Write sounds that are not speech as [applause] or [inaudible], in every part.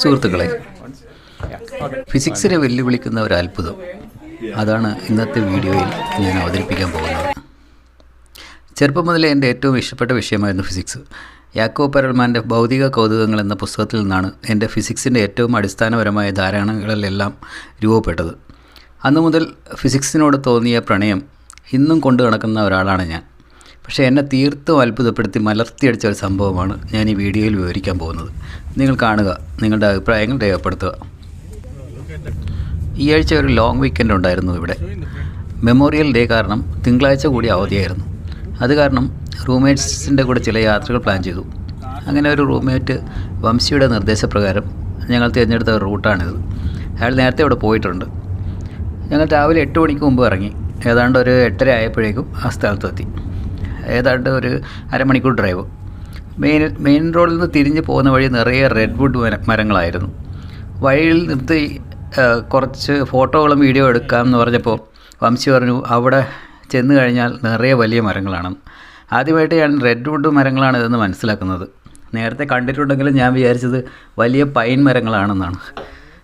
സുഹൃത്തുക്കളെ ഫിസിക്സിനെ വെല്ലുവിളിക്കുന്ന ഒരു അത്ഭുതം. അതാണ് ഇന്നത്തെ വീഡിയോയിൽ ഞാൻ അവതരിപ്പിക്കാൻ പോകുന്നത്. ചെറുപ്പം മുതലേ എന്റെ ഏറ്റവും ഇഷ്ടപ്പെട്ട വിഷയമായിരുന്നു ഫിസിക്സ്. യാക്കോ പെരൽമാന്റെ ഭൗതിക കൗതുകങ്ങൾ എന്ന പുസ്തകത്തിൽ നിന്നാണ് എന്റെ ഫിസിക്സിന്റെ ഏറ്റവും അടിസ്ഥാനപരമായ ധാരണകളിലെല്ലാം രൂപപ്പെട്ടത്. അന്നു മുതൽ ഫിസിക്സിനോട് തോന്നിയ പ്രണയം ഇന്നും കൊണ്ടു നടക്കുന്ന ഒരാളാണ് ഞാൻ. പക്ഷേ എന്നെ തീർത്തും അത്ഭുതപ്പെടുത്തി മലർത്തിയടിച്ച ഒരു സംഭവമാണ് ഞാൻ ഈ വീഡിയോയിൽ വിവരിക്കാൻ പോകുന്നത്. നിങ്ങൾ കാണുക നിങ്ങളുടെ അഭിപ്രായങ്ങൾ രേഖപ്പെടുത്തുക. ഈ ആഴ്ച ഒരു ലോങ് വീക്കെൻഡ് ഉണ്ടായിരുന്നു ഇവിടെ. മെമ്മോറിയൽ ഡേ കാരണം തിങ്കളാഴ്ച കൂടി അവധിയായിരുന്നു. അത് കാരണം റൂംമേറ്റ്സിന്റെ കൂടെ ചില യാത്രകൾ പ്ലാൻ ചെയ്തു. അങ്ങനെ ഒരു റൂംമേറ്റ് വംശിയുടെ നിർദ്ദേശപ്രകാരം ഞങ്ങൾ തിരഞ്ഞെടുത്ത ഒരു റൂട്ടാണിത്. അയാൾ നേരത്തെ ഇവിടെ പോയിട്ടുണ്ട്. ഞങ്ങൾ രാവിലെ എട്ട് മണിക്ക് മുമ്പ് ഇറങ്ങി. ഏതാണ്ട് ഒരു എട്ടര ആയപ്പോഴേക്കും ആ സ്ഥലത്തെത്തി. ഏതാണ്ട് ഒരു അരമണിക്കൂർ ഡ്രൈവ് മെയിൻ മെയിൻ റോഡിൽ നിന്ന് തിരിഞ്ഞ് പോകുന്ന വഴി നിറയെ റെഡ്വുഡ് മര മരങ്ങളായിരുന്നു. വഴിയിൽ നിർത്തി കുറച്ച് ഫോട്ടോകളും വീഡിയോ എടുക്കാം എന്ന് പറഞ്ഞപ്പോൾ വംശി പറഞ്ഞു അവിടെ ചെന്ന് കഴിഞ്ഞാൽ നിറയെ വലിയ മരങ്ങളാണ്. ആദ്യമായിട്ട് ഞാൻ റെഡ്വുഡ് മരങ്ങളാണ് ഇതെന്ന് മനസ്സിലാക്കുന്നത്. നേരത്തെ കണ്ടിട്ടുണ്ടെങ്കിലും ഞാൻ വിചാരിച്ചത് വലിയ പൈൻ മരങ്ങളാണെന്നാണ്.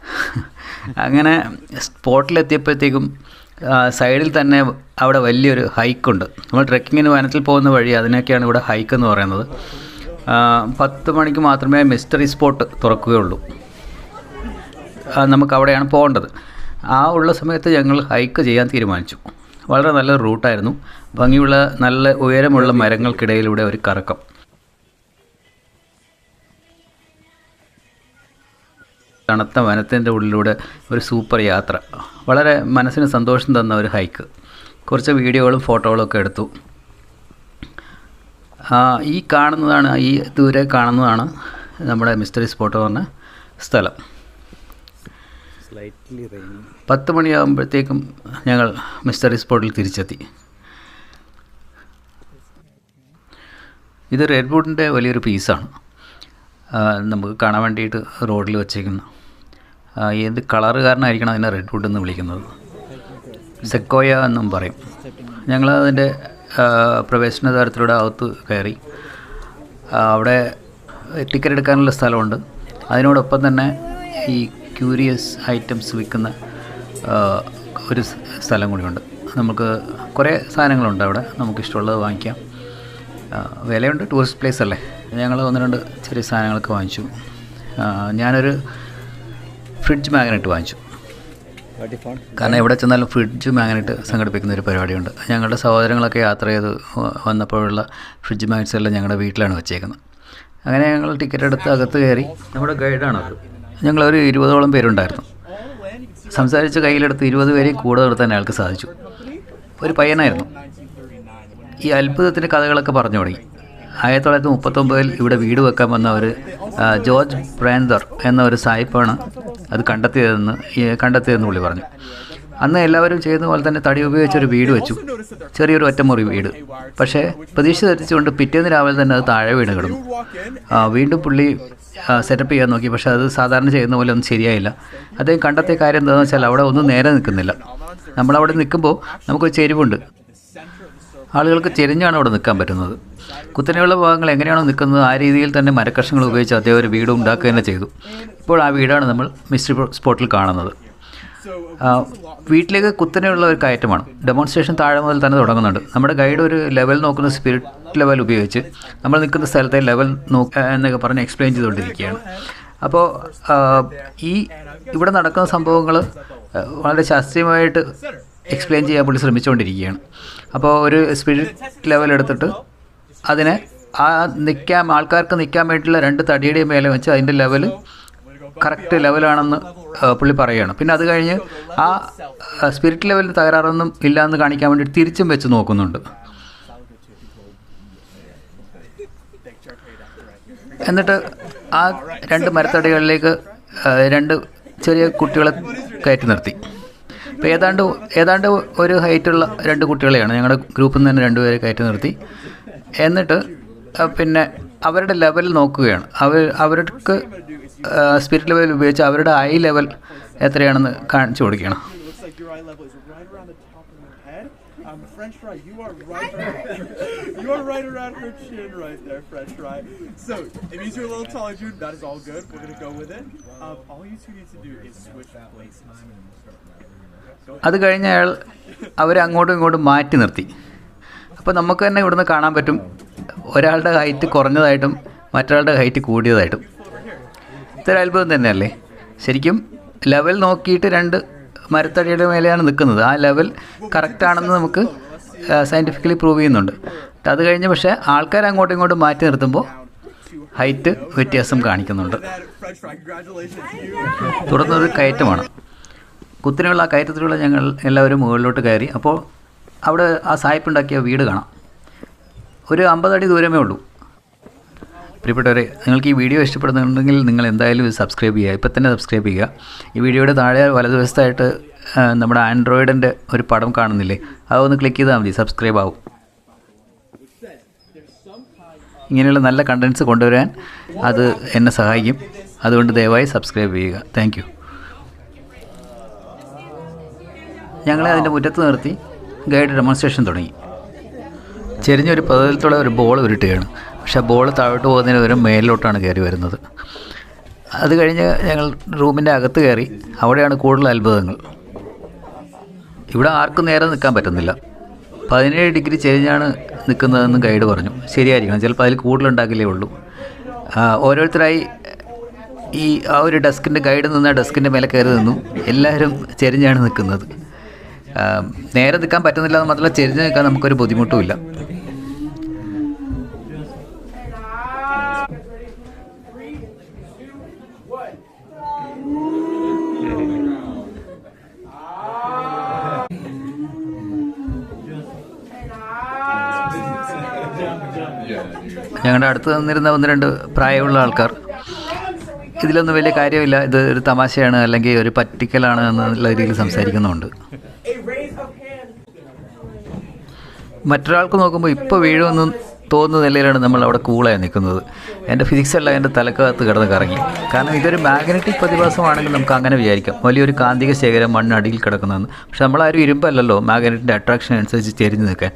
[laughs] അങ്ങനെ സ്പോട്ടിലെത്തിയപ്പോഴത്തേക്കും സൈഡിൽ തന്നെ അവിടെ വലിയൊരു ഹൈക്കുണ്ട്. നമ്മൾ ട്രെക്കിങ്ങിന് വനത്തിൽ പോകുന്ന വഴി അതിനൊക്കെയാണ് ഇവിടെ ഹൈക്ക് എന്ന് പറയുന്നത്. പത്ത് മണിക്ക് മാത്രമേ മിസ്റ്ററി സ്പോട്ട് തുറക്കുകയുള്ളൂ. നമുക്ക് അവിടെയാണ് പോകേണ്ടത്. ആ ഉള്ള സമയത്ത് ഞങ്ങൾ ഹൈക്ക് ചെയ്യാൻ തീരുമാനിച്ചു. വളരെ നല്ല റൂട്ടായിരുന്നു. ഭംഗിയുള്ള നല്ല ഉയരമുള്ള മരങ്ങൾക്കിടയിലൂടെ ഒരു കറക്കം. തണുത്ത വനത്തിന്റെ ഉള്ളിലൂടെ ഒരു സൂപ്പർ യാത്ര. വളരെ മനസ്സിന് സന്തോഷം തന്ന ഒരു ഹൈക്ക്. കുറച്ച് വീഡിയോകളും ഫോട്ടോകളും ഒക്കെ എടുത്തു. ഈ കാണുന്നതാണ് ഈ ദൂരെ കാണുന്നതാണ് നമ്മുടെ മിസ്റ്ററി സ്പോട്ട് പറഞ്ഞ സ്ഥലം. പത്ത് മണിയാകുമ്പോഴത്തേക്കും ഞങ്ങൾ മിസ്റ്ററി സ്പോട്ടിൽ തിരിച്ചെത്തി. ഇത് റെഡ്വുഡിന്റെ വലിയൊരു പീസാണ് നമുക്ക് കാണാൻ വേണ്ടിയിട്ട് റോഡിൽ വച്ചേക്കുന്ന ഏത് കളർ കാരണമായിരിക്കണം അതിനെ റെഡ് വുഡ് എന്ന് വിളിക്കുന്നത്? സെക്കോയ എന്നും പറയും. ഞങ്ങൾ അതിന്റെ പ്രവേശന ദ്വാരത്തിലൂടെ അകത്ത് കയറി. അവിടെ ടിക്കറ്റ് എടുക്കാനുള്ള സ്ഥലമുണ്ട്. അതിനോടൊപ്പം തന്നെ ഈ ക്യൂരിയസ് ഐറ്റംസ് വിൽക്കുന്ന ഒരു സ്ഥലം കൂടിയുണ്ട്. നമുക്ക് കുറേ സാധനങ്ങളുണ്ട് അവിടെ. നമുക്കിഷ്ടമുള്ളത് വാങ്ങിക്കാം. വിലയുണ്ട്. ടൂറിസ്റ്റ് പ്ലേസ് അല്ലേ? ഞങ്ങൾ ഒന്ന് രണ്ട് ചെറിയ സാധനങ്ങളൊക്കെ വാങ്ങിച്ചു. ഞാനൊരു ഫ്രിഡ്ജ് മാഗ്നറ്റ് വാങ്ങിച്ചു. കാരണം എവിടെ ചെന്നാലും ഫ്രിഡ്ജ് മാഗ്നറ്റ് സംഘടിപ്പിക്കുന്ന ഒരു പരിപാടിയുണ്ട്. ഞങ്ങളുടെ സഹോദരങ്ങളൊക്കെ യാത്ര ചെയ്ത് വന്നപ്പോഴുള്ള ഫ്രിഡ്ജ് മാഗ്നറ്റ്സ് എല്ലാം ഞങ്ങളുടെ വീട്ടിലാണ് വെച്ചേക്കുന്നത്. അങ്ങനെ ഞങ്ങൾ ടിക്കറ്റ് എടുത്ത് അകത്ത് കയറി. നമ്മുടെ ഗൈഡാണത് ഞങ്ങളൊരു ഇരുപതോളം പേരുണ്ടായിരുന്നു. സംസാരിച്ച് കയ്യിലെടുത്ത് ഇരുപത് പേരെയും കൂടെ നിർത്താൻ അയാൾക്ക് സാധിച്ചു. ഒരു പയ്യനായിരുന്നു. ഈ അത്ഭുതത്തിന്റെ കഥകളൊക്കെ പറഞ്ഞു തുടങ്ങി. ആയിരത്തി തൊള്ളായിരത്തി മുപ്പത്തൊമ്പതിൽ ഇവിടെ വീട് വെക്കാൻ വന്ന ഒരു ജോർജ് ബ്രാൻഡർ എന്ന ഒരു സായിപ്പാണ് അത് കണ്ടെത്തിയതെന്ന് കണ്ടെത്തിയതെന്ന് പുള്ളി പറഞ്ഞു. അന്ന് എല്ലാവരും ചെയ്യുന്ന പോലെ തന്നെ തടി ഉപയോഗിച്ചൊരു വീട് വെച്ചു. ചെറിയൊരു ഒറ്റമുറി വീട്. പക്ഷേ പ്രതീക്ഷ തെറ്റിച്ചുകൊണ്ട് പിറ്റേന്ന് രാവിലെ തന്നെ അത് താഴെ വീണ് കിടന്നു. വീണ്ടും പുള്ളി സെറ്റപ്പ് ചെയ്യാൻ നോക്കി. പക്ഷേ അത് സാധാരണ ചെയ്യുന്ന പോലെ ഒന്നും ശരിയായില്ല. അദ്ദേഹം കണ്ടെത്തിയ കാര്യം എന്താണെന്ന് വെച്ചാൽ അവിടെ ഒന്നും നേരെ നിൽക്കുന്നില്ല. നമ്മളവിടെ നിൽക്കുമ്പോൾ നമുക്കൊരു ചെരിവുണ്ട്. ആളുകൾക്ക് ചെരിഞ്ഞാണ് അവിടെ നിൽക്കാൻ പറ്റുന്നത്. കുത്തനെയുള്ള ഭാഗങ്ങൾ എങ്ങനെയാണോ നിൽക്കുന്നത് ആ രീതിയിൽ തന്നെ മരക്കഷ്ണങ്ങൾ ഉപയോഗിച്ച് അദ്ദേഹം ഒരു വീട് ഉണ്ടാക്കുക തന്നെ ചെയ്തു. ഇപ്പോൾ ആ വീടാണ് നമ്മൾ മിസ്റ്ററി സ്പോട്ടിൽ കാണുന്നത്. വീട്ടിലേക്ക് കുത്തനെയുള്ള ഒരു കയറ്റമാണ്. ഡെമോൺസ്ട്രേഷൻ താഴെ മുതൽ തന്നെ തുടങ്ങുന്നുണ്ട്. നമ്മുടെ ഗൈഡ് ഒരു ലെവൽ നോക്കുന്ന സ്പിരിറ്റ് ലെവൽ ഉപയോഗിച്ച് നമ്മൾ നിൽക്കുന്ന സ്ഥലത്തെ ലെവൽ നോക്കുക എന്നൊക്കെ പറഞ്ഞ് എക്സ്പ്ലെയിൻ ചെയ്തുകൊണ്ടിരിക്കുകയാണ്. അപ്പോൾ ഈ ഇവിടെ നടക്കുന്ന സംഭവങ്ങൾ വളരെ ശാസ്ത്രീയമായിട്ട് എക്സ്പ്ലെയിൻ ചെയ്യാൻ പുള്ളി ശ്രമിച്ചുകൊണ്ടിരിക്കുകയാണ് അപ്പോൾ ഒരു സ്പിരിറ്റ് ലെവൽ എടുത്തിട്ട് അതിനെ ആ നിൽക്കാൻ ആൾക്കാർക്ക് നിൽക്കാൻ വേണ്ടിയിട്ടുള്ള രണ്ട് തടിയുടെ മേലെ വെച്ച് അതിന്റെ ലെവൽ കറക്റ്റ് ലെവലാണെന്ന് പുള്ളി പറയുകയാണ്. പിന്നെ അത് കഴിഞ്ഞ് ആ സ്പിരിറ്റ് ലെവലിൽ തകരാറൊന്നും ഇല്ലയെന്ന് കാണിക്കാൻ വേണ്ടി തിരിച്ചും വെച്ച് നോക്കുന്നുണ്ട്. എന്നിട്ട് ആ രണ്ട് മരത്തടികളിലേക്ക് രണ്ട് ചെറിയ കുട്ടികളെ കയറ്റി നിർത്തി. അപ്പോൾ ഏതാണ്ട് ഏതാണ്ട് ഒരു ഹൈറ്റുള്ള രണ്ട് കുട്ടികളെയാണ് ഞങ്ങളുടെ ഗ്രൂപ്പിൽ നിന്ന് തന്നെ രണ്ടുപേരെ കയറ്റി നിർത്തി എന്നിട്ട് പിന്നെ അവരുടെ ലെവൽ നോക്കുകയാണ് അവർ അവർക്ക് സ്പിരിറ്റ് ലെവൽ ഉപയോഗിച്ച് അവരുടെ ഐ ലെവൽ എത്രയാണെന്ന് കാണിച്ചു head. Um, French fry. You are right around. you are right around her chin, right there, French fry. So it means you're a little taller, Jude. That is all good. We're gonna go with it. Um, all you two need to do is switch places. അത് കഴിഞ്ഞ് അയാൾ അവരെ അങ്ങോട്ടും ഇങ്ങോട്ടും മാറ്റി നിർത്തി. അപ്പോൾ നമുക്ക് തന്നെ ഇവിടുന്ന് കാണാൻ പറ്റും ഒരാളുടെ ഹൈറ്റ് കുറഞ്ഞതായിട്ടും മറ്റൊരാളുടെ ഹൈറ്റ് കൂടിയതായിട്ടും. ഇതൊരു അത്ഭുതം തന്നെയല്ലേ? ശരിക്കും ലെവൽ നോക്കിയിട്ട് രണ്ട് മരത്തടിയുടെ മേലെയാണ് നിൽക്കുന്നത്. ആ ലെവൽ കറക്റ്റാണെന്ന് നമുക്ക് സയന്റിഫിക്കലി പ്രൂവ് ചെയ്യുന്നുണ്ട്. അത് കഴിഞ്ഞ് പക്ഷേ ആൾക്കാർ അങ്ങോട്ടും ഇങ്ങോട്ടും മാറ്റി നിർത്തുമ്പോൾ ഹൈറ്റ് വ്യത്യാസം കാണിക്കുന്നുണ്ട്. തുടർന്നൊരു കയറ്റമാണ്. കുത്തിനെയുള്ള ആ കയറ്റത്തിലുള്ള ഞങ്ങൾ എല്ലാവരും മുകളിലോട്ട് കയറി. അപ്പോൾ അവിടെ ആ സായിപ്പുണ്ടാക്കിയ വീട് കാണാം. ഒരു അമ്പതടി ദൂരമേ ഉള്ളൂ. പ്രിയപ്പെട്ടവരെ നിങ്ങൾക്ക് ഈ വീഡിയോ ഇഷ്ടപ്പെടുന്നുണ്ടെങ്കിൽ നിങ്ങൾ എന്തായാലും സബ്സ്ക്രൈബ് ചെയ്യുക. ഇപ്പം തന്നെ സബ്സ്ക്രൈബ് ചെയ്യുക. ഈ വീഡിയോയുടെ താഴെ വലതുവശത്തായിട്ട് നമ്മുടെ ആൻഡ്രോയിഡിന്റെ ഒരു പടം കാണുന്നില്ലേ? അതൊന്ന് ക്ലിക്ക് ചെയ്താൽ മതി. സബ്സ്ക്രൈബ് ആവും. ഇങ്ങനെയുള്ള നല്ല കണ്ടൻസ് കൊണ്ടുവരാൻ അത് എന്നെ സഹായിക്കും. അതുകൊണ്ട് ദയവായി സബ്സ്ക്രൈബ് ചെയ്യുക. താങ്ക് ഞങ്ങളെ അതിന്റെ മുറ്റത്ത് നിർത്തി ഗൈഡ് ഡെമോൺസ്ട്രേഷൻ തുടങ്ങി. ചെരിഞ്ഞൊരു പദത്തിലുള്ള ഒരു ബോൾ ഉരുട്ടുകയാണ്. പക്ഷെ ആ ബോൾ താഴോട്ട് പോകുന്നതിന് പകരം മേലിലോട്ടാണ് കയറി വരുന്നത്. അത് കഴിഞ്ഞ് ഞങ്ങൾ റൂമിന്റെ അകത്ത് കയറി അവിടെയാണ് കൂടുതൽ അത്ഭുതങ്ങൾ. ഇവിടെ ആർക്കും നേരെ നിൽക്കാൻ പറ്റുന്നില്ല. പതിനേഴ് ഡിഗ്രി ചെരിഞ്ഞാണ് നിൽക്കുന്നതെന്ന് ഗൈഡ് പറഞ്ഞു. ശരിയായിരിക്കണം. ചിലപ്പോൾ അതിൽ കൂടുതലുണ്ടാക്കില്ലേ ഉള്ളൂ. ഓരോരുത്തരായി ഈ ആ ഒരു ഡെസ്കിന്റെ ഗൈഡ് നിന്ന് ഡെസ്കിന്റെ മേലെ കയറി നിന്നു. എല്ലാവരും ചെരിഞ്ഞാണ് നിൽക്കുന്നത്. നേരെ നിൽക്കാൻ പറ്റുന്നില്ല എന്ന് മാത്രമല്ല ചെരിഞ്ഞ് നിൽക്കാൻ നമുക്കൊരു ബുദ്ധിമുട്ടുമില്ല ഞങ്ങളുടെ അടുത്ത് നിന്നിരുന്ന ഒന്ന് രണ്ട് പ്രായമുള്ള ആൾക്കാർ. ഇതിലൊന്നും വലിയ കാര്യമില്ല. ഇത് ഒരു തമാശയാണ് അല്ലെങ്കിൽ ഒരു പറ്റിക്കലാണ് എന്നുള്ള രീതിയിൽ സംസാരിക്കുന്നുണ്ട് മറ്റൊരാൾക്ക് നോക്കുമ്പോൾ ഇപ്പോൾ വീഴുമെന്ന് തോന്നുന്ന നിലയിലാണ് നമ്മൾ അവിടെ കൂളായി നിൽക്കുന്നത്. എന്റെ ഫിസിക്സ് അല്ല എന്റെ തലക്കകത്ത് കിടന്ന് കറങ്ങി. കാരണം ഇതൊരു മാഗ്നറ്റിക് പ്രതിഭാസമാണെങ്കിൽ നമുക്ക് അങ്ങനെ വിചാരിക്കാം. വലിയൊരു കാന്തിക ശേഖരം മണ്ണടിയിൽ കിടക്കുന്നതെന്ന്. പക്ഷെ നമ്മളാരും ഇരുമ്പല്ലല്ലോ മാഗ്നറ്റിന്റെ അട്രാക്ഷൻ അനുസരിച്ച് ചെരിഞ്ഞ് നിൽക്കാൻ.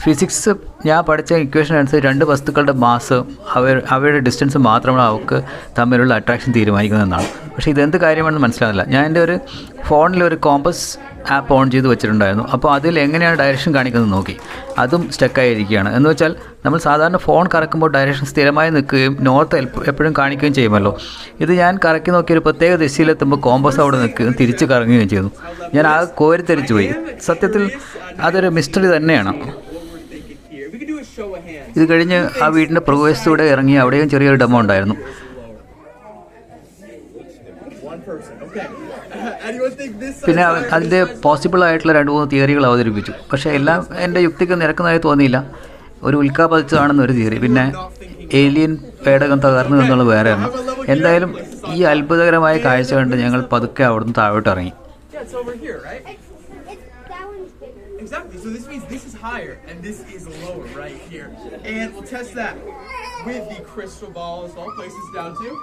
ഫിസിക്സ് ഞാൻ പഠിച്ച ഇക്വേഷൻ അനുസരിച്ച് രണ്ട് വസ്തുക്കളുടെ മാസ് അവർ അവയുടെ ഡിസ്റ്റൻസ് മാത്രമാണ് അവർക്ക് തമ്മിലുള്ള അട്രാക്ഷൻ തീരുമാനിക്കുന്നതെന്നാണ് പക്ഷേ ഇതെന്ത് കാര്യമാണെന്ന് മനസ്സിലാവില്ല ഞാൻ എന്റെ ഒരു ഫോണിൽ ഒരു കോമ്പസ് ആപ്പ് ഓൺ ചെയ്ത് വെച്ചിട്ടുണ്ടായിരുന്നു. അപ്പോൾ അതിൽ എങ്ങനെയാണ് ഡയറക്ഷൻ കാണിക്കുന്നത് നോക്കി. അതും സ്റ്റക്കായിരിക്കുകയാണ് എന്ന് വെച്ചാൽ നമ്മൾ സാധാരണ ഫോൺ കറക്കുമ്പോൾ ഡയറക്ഷൻ സ്ഥിരമായി നിൽക്കുകയും നോർത്ത് എപ്പോഴും കാണിക്കുകയും ചെയ്യുമല്ലോ. ഇത് ഞാൻ കറക്കി നോക്കിയ ഒരു പ്രത്യേക ദിശയിലെത്തുമ്പോൾ കോമ്പസ് അവിടെ നിൽക്കുകയും തിരിച്ച് കറങ്ങുകയും ചെയ്യുന്നു. ഞാൻ ആ കോരിത്തെരിച്ചു പോയി. സത്യത്തിൽ അതൊരു മിസ്റ്ററി തന്നെയാണ് Overthinking here. We could do a show of hands. ഇത് കഴിഞ്ഞ് ആ വീടിന്റെ പ്രവേശത്തൂടെ ഇറങ്ങി അവിടെയും ചെറിയൊരു ഡെമോ ഉണ്ടായിരുന്നു? പിന്നെ അതിന്റെ പോസിബിൾ ആയിട്ടുള്ള രണ്ട് മൂന്ന് തിയറികൾ അവതരിപ്പിച്ചു. പക്ഷേ എല്ലാം എന്റെ യുക്തിക്ക് നിരക്കുന്നതായി തോന്നിയില്ല. ഒരു ഉൽക്കാപതിച്ചതാണെന്ന് ഒരു തിയറി. പിന്നെ ഏലിയൻ പേടകം തകർന്നു എന്നുള്ള വേറെ എന്തായാലും ഈ അത്ഭുതകരമായ കാഴ്ച കണ്ട് ഞങ്ങൾ പതുക്കെ അവിടുന്ന് താഴോട്ട് ഇറങ്ങി Yeah, it's over here, right? It's, it's that one's bigger. Exactly. So this means this is higher and this is lower right here. And we'll test that with the crystal ball as well. Place this down too.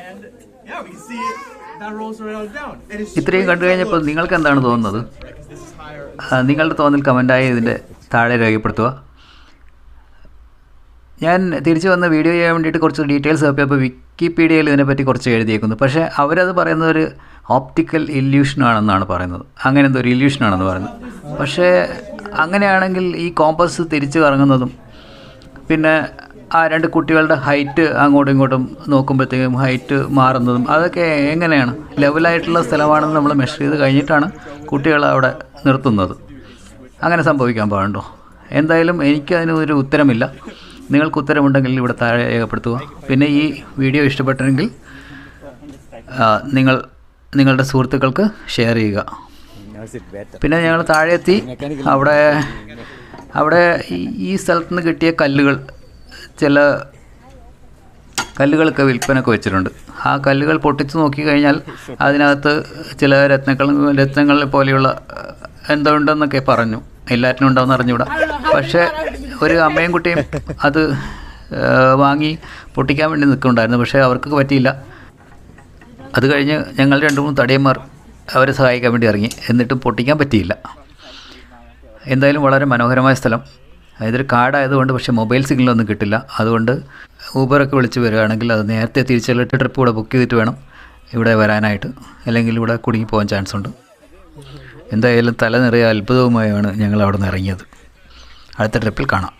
And yeah, we can see it. That rolls right on down. ഇത്രയും കണ്ടു കഴിഞ്ഞപ്പോൾ നിങ്ങൾക്ക് എന്താണ് തോന്നുന്നത് because this is higher. ആ, നിങ്ങളുടെ തോന്നൽ കമന്റായി ഇതിന്റെ താഴെ രേഖപ്പെടുത്തുക ഞാൻ തിരിച്ചു വന്ന വീഡിയോ ചെയ്യാൻ വേണ്ടിയിട്ട് കുറച്ച് ഡീറ്റെയിൽസ് തപ്പിയപ്പോൾ വിക്കിപീഡിയയിൽ ഇതിനെപ്പറ്റി കുറച്ച് എഴുതിയേക്കുന്നു. പക്ഷേ അവരത് പറയുന്ന ഒരു ഓപ്റ്റിക്കൽ ഇല്യൂഷനാണെന്നാണ് പറയുന്നത്. അങ്ങനെ എന്തോ ഒരു ഇല്യൂഷനാണെന്ന് പറയുന്നത്. പക്ഷേ അങ്ങനെയാണെങ്കിൽ ഈ കോമ്പസ് തിരിച്ചു കറങ്ങുന്നതും പിന്നെ ആ രണ്ട് കുട്ടികളുടെ ഹൈറ്റ് അങ്ങോട്ടും ഇങ്ങോട്ടും നോക്കുമ്പോഴത്തേക്കും ഹൈറ്റ് മാറുന്നതും അതൊക്കെ എങ്ങനെയാണ്? ലെവലായിട്ടുള്ള സ്ഥലമാണെന്ന് നമ്മൾ മെഷർ ചെയ്ത് കഴിഞ്ഞിട്ടാണ് കുട്ടികളെ അവിടെ നിർത്തുന്നത്. അങ്ങനെ സംഭവിക്കാൻ പാടുണ്ടോ? എന്തായാലും എനിക്കതിനൊരു ഉത്തരമില്ല. നിങ്ങൾക്ക് ഉത്തരമുണ്ടെങ്കിൽ ഇവിടെ താഴെ രേഖപ്പെടുത്തുക. പിന്നെ ഈ വീഡിയോ ഇഷ്ടപ്പെട്ടെങ്കിൽ നിങ്ങൾ നിങ്ങളുടെ സുഹൃത്തുക്കൾക്ക് ഷെയർ ചെയ്യുക. പിന്നെ ഞങ്ങൾ താഴെ എത്തി അവിടെ അവിടെ ഈ- സ്ഥലത്ത് നിന്ന് കിട്ടിയ കല്ലുകൾ ചില കല്ലുകളൊക്കെ വിൽപ്പനൊക്കെ വെച്ചിട്ടുണ്ട്. ആ കല്ലുകൾ പൊട്ടിച്ച് നോക്കി കഴിഞ്ഞാൽ അതിനകത്ത് ചില രത്നങ്ങൾ രത്നങ്ങളെ പോലെയുള്ള എന്തുണ്ടെന്നൊക്കെ പറഞ്ഞു. എല്ലാറ്റിനും ഉണ്ടാവുമെന്ന് അറിഞ്ഞുകൂടാ. പക്ഷേ ഒരു അമ്മയും കുട്ടിയും അത് വാങ്ങി പൊട്ടിക്കാൻ വേണ്ടി നിൽക്കുന്നുണ്ടായിരുന്നു. പക്ഷേ അവർക്ക് പറ്റിയില്ല. അത് കഴിഞ്ഞ് ഞങ്ങൾ രണ്ടു മൂന്ന് തടിയന്മാർ അവരെ സഹായിക്കാൻ വേണ്ടി ഇറങ്ങി. എന്നിട്ടും പൊട്ടിക്കാൻ പറ്റിയില്ല. എന്തായാലും വളരെ മനോഹരമായ സ്ഥലം. ഇതൊരു കാടായതുകൊണ്ട് പക്ഷേ മൊബൈൽ സിഗ്നലൊന്നും കിട്ടില്ല. അതുകൊണ്ട് ഊബറൊക്കെ വിളിച്ച് വരികയാണെങ്കിൽ അത് നേരത്തെ തിരിച്ചുള്ള ട്രിപ്പ് കൂടെ ബുക്ക് ചെയ്തിട്ട് വേണം ഇവിടെ വരാനായിട്ട്. അല്ലെങ്കിൽ ഇവിടെ കുടുങ്ങി പോകാൻ ചാൻസ് ഉണ്ട് എന്തായാലും തല നിറയെ അത്ഭുതവുമായാണ് ഞങ്ങൾ അവിടെ നിന്ന് ഇറങ്ങിയത്. അടുത്ത ട്രിപ്പിൽ കാണാം.